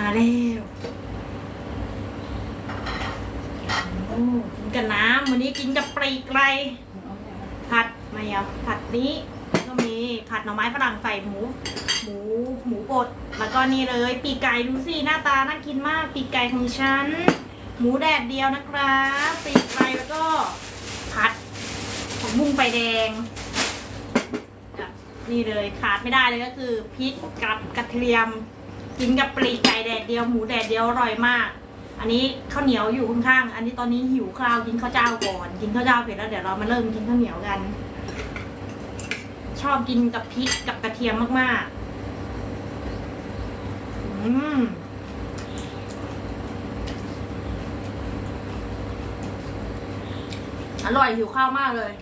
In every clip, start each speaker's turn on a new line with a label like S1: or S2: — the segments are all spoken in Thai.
S1: มาแล้วโอ้กินกับน้ำวันนี้กินกับปลีกไก่ผัดม่เอาผัดนี้ก็มีผัดหน่อไม้ฝรั่งใส่หมู หมูหมูบดแล้วก็นี่เลย ปีกไก่ดูสิหน้าตาน่ากินมากปีกไก่ของฉัน หมูแดดเดียวนะครับปีกไก่แล้วก็ผัดของบุ้งไฟแดงนี่เลยขาดไม่ได้เลยก็คือพริกกับกระเทียม กินกับปลีกไก่แดดเดียวหมูแดดเดียวอร่อยมาก อันนี้ข้าวเหนียวอยู่ข้างๆ อันนี้ตอนนี้หิวข้าวกินข้าวเจ้าก่อน กินข้าวเจ้าเสร็จแล้วเดี๋ยวเรามาเริ่มกินข้าวเหนียวกัน ชอบกินกับพริกกับกระเทียมมากๆ อืมอร่อยหิวข้าวมากเลย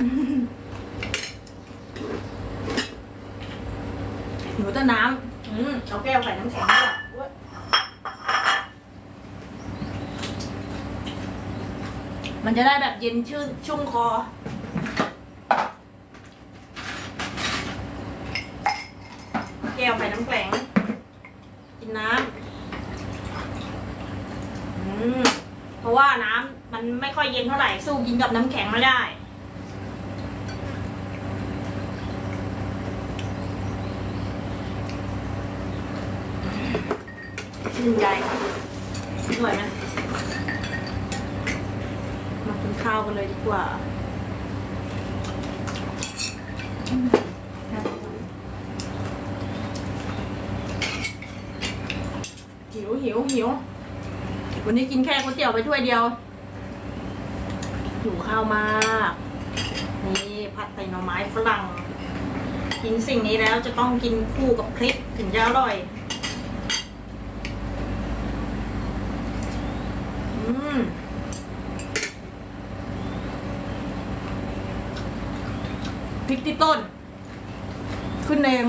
S1: หนูต้นน้ำอืมเอาแก้วใส่น้ำแข็งด้วยอุ๊ยมันจะได้แบบเย็นชื่นชุ่มคอ แก้วใส่น้ำแข็ง กินน้ำอืมเพราะว่าน้ำมันไม่ค่อยเย็นเท่าไหร่ สู้กินกับน้ำแข็งไม่ได้ ชื่นใจสวยไหมมากินข้าวกันเลยดีกว่าหิวหิวหิววันนี้กินแค่ก๋วยเตี๋ยวไปถ้วยเดียวหิวข้าวมาก นี่ผัดใส่หน่อไม้ฝรั่ง กินสิ่งนี้แล้วจะต้องกินคู่กับพริกถึงจะอร่อย อืม พริกที่ต้น ขึ้นเอง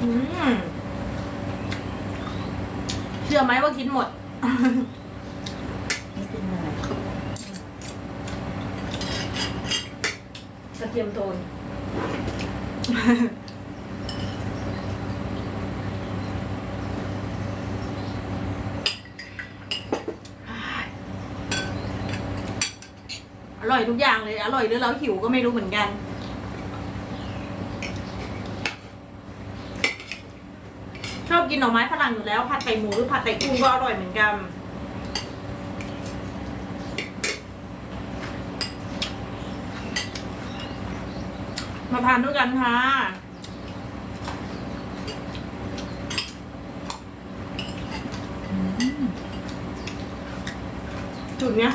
S1: อืมเชื่อไหมว่ากินหมด
S2: ไม่เป็นไร
S1: กระเทียมโทน ร่อยทุกอย่างเลย อร่อยหรือเราหิวก็ไม่รู้เหมือนกันชอบกินหน่อไม้ฝรั่งอยู่แล้ว ผัดไก่หมูหรือผัดไก่กุ้งก็อร่อยเหมือนกัน มาทานด้วยกันค่ะจุดเนี้ย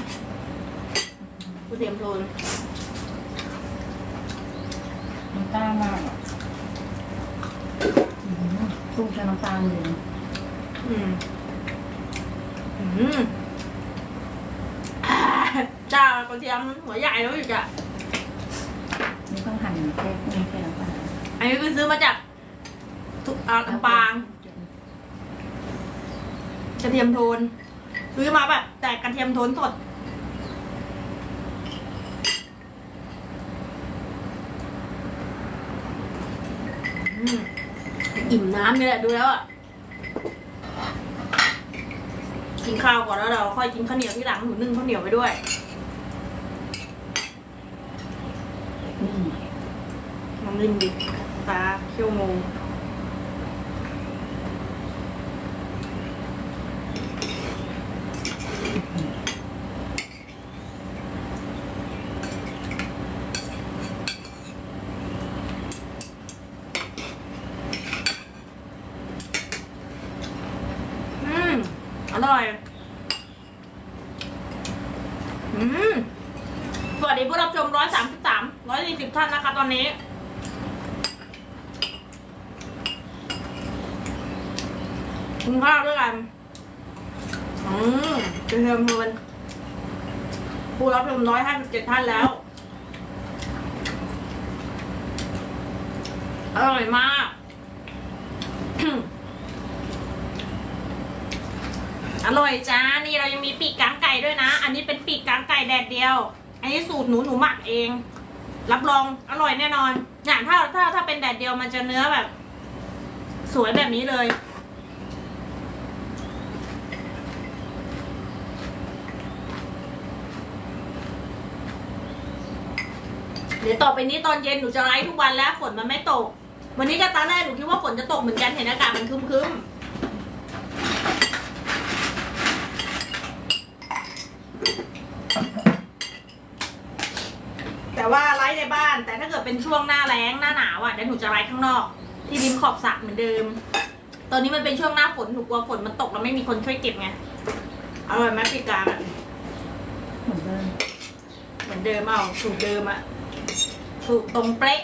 S1: เตรียมโทน
S2: น้ำตาลมากอะอืมตุ้งใช้น้ำตาลเลยนะ
S1: อืมอืมอ่าจ้ากระเทียมหัวใหญ่แล้วอีกอะ
S2: ไม่ต้องหั่นแค่กุ้งแค่น้ำตาล
S1: อันนี้คือซื้อมาจากทุกอ่าลำปางกระเทียมโทนซื้อมาแบบแต่กระเทียมโทนสด อืมอิ่มน้ำนี่แหละดูแล้วอะ กินข้าวก่อนแล้วเราค่อยกินข้าวเหนียวที่หลังหนูนึ่งข้าวเหนียวไปด้วย
S2: อืม
S1: น้ำริมดิตาเขี้ยวงูอืม อ ร่อย อืมสวัสดีผู้รับชมร้อยสามสิบสามร้อยสี่สิบท่านนะคะตอนนี้ กินข้าวด้วยกัน อืมเทียมเพลินผู้รับชมร้อยห้าสิบเจ็ดท่านแล้ว อร่อยมาก อร่อยจ้า นี่เรายังมีปีกกางไก่ด้วยนะ อันนี้เป็นปีกกางไก่แดดเดียว อันนี้สูตรหนูหนูหมักเอง รับรองอร่อยแน่นอนอย่างถ้าถ้าถ้าเป็นแดดเดียวมันจะเนื้อแบบ สวยแบบนี้เลยเดี๋ยวต่อไปนี้ตอนเย็นหนูจะไลฟ์ทุกวันแล้วฝนมันไม่ตก วันนี้ก็ตอนแรกหนูคิดว่าฝนจะตกเหมือนกันเห็นอากาศมันครึ้มๆ แต่ว่าไลฟ์ในบ้าน แต่ถ้าเกิดเป็นช่วงหน้าแล้งหน้าหนาวอะเดี๋ยวหนูจะไลฟ์ข้างนอก ที่ริมขอบสระเหมือนเดิม ตอนนี้มันเป็นช่วงหน้าฝนหนูกลัวฝนมันตกแล้วไม่มีคนช่วยเก็บไงอร่อยไหมปีกกางอะ
S2: เหมือนเดิม
S1: เหมือนเดิมเอาสูตรเดิมอะสูตรตรงเป๊ะ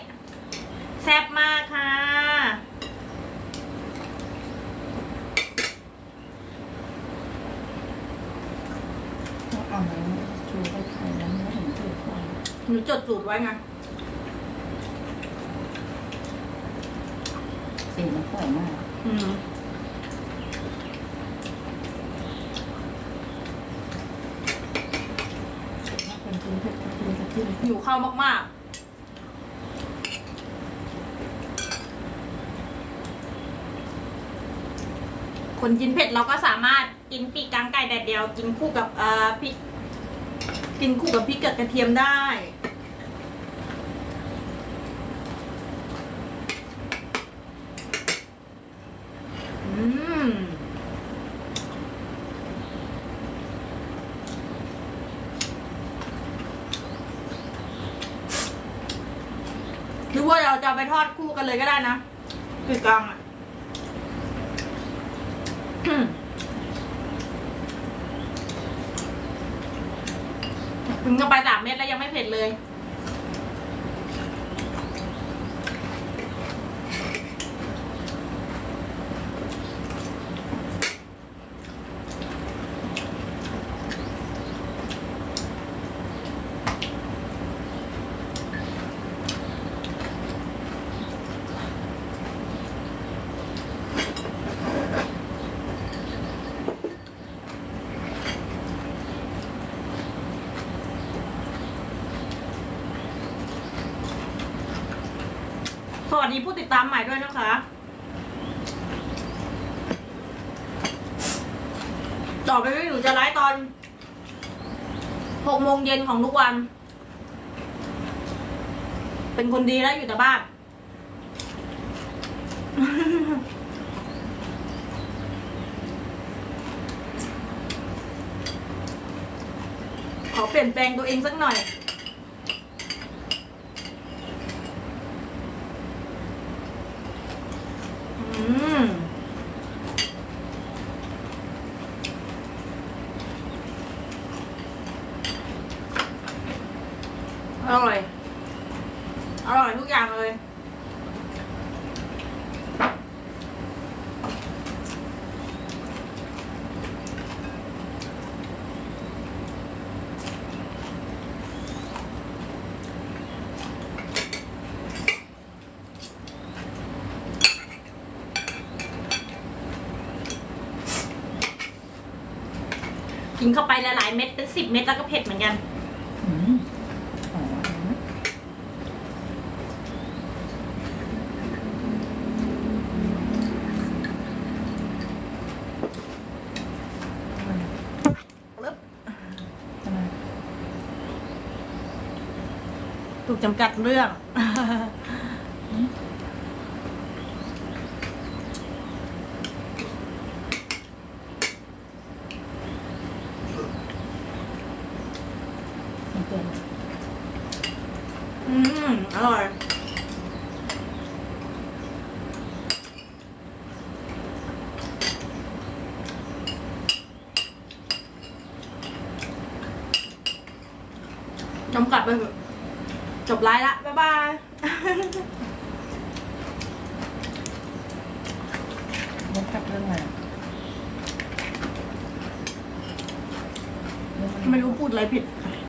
S1: แซ่บมากค่ะ
S2: ต้องเอาน้ำชูไปไข่แล้วไม่เห็นเกิดความ
S1: หนูจดสูตรไว้ไง
S2: สีมันสวยมาก
S1: อืม
S2: ถ้าเป็นคุณเผ็ดคุณจะกิน
S1: อยู่เข้ามากๆ คนกินเผ็ดเราก็สามารถ กินปีกกางไก่แดดเดียว กินคู่กับเอ่อพริกกินคู่กับพริกกับกระเทียมได้ อืมหรือว่าเราจะไปทอดคู่กันเลยก็ได้นะคือกลางอะ ถึงกับไปสามเม็ดแล้วยังไม่เผ็ดเลย สวัสดีผู้ติดตามใหม่ด้วยนะคะ ต่อไปนี้หนูจะไลฟ์ตอนหกโมงเย็นของทุกวัน เป็นคนดีแล้วอยู่แต่บ้านขอเปลี่ยนแปลงตัวเองสักหน่อย อืม อร่อย อร่อยทุกอย่างเลย กินเข้าไปลหลายๆเม็ดเป็นสิบเม็ดแล้วก็เผ็ดเหมือนกัน
S2: อืมอ๋อนะ
S1: ปึ๊บ
S2: ทำไม
S1: ถู กจำกัดเรื่อง
S2: มันเป็น
S1: อืม อร่อย จำกัดไปเถอะ จบไลฟ์ละ บ๊ายบาย
S2: มุนกับเรื่องอะไร
S1: ไม่รู้พูดอะไรผิด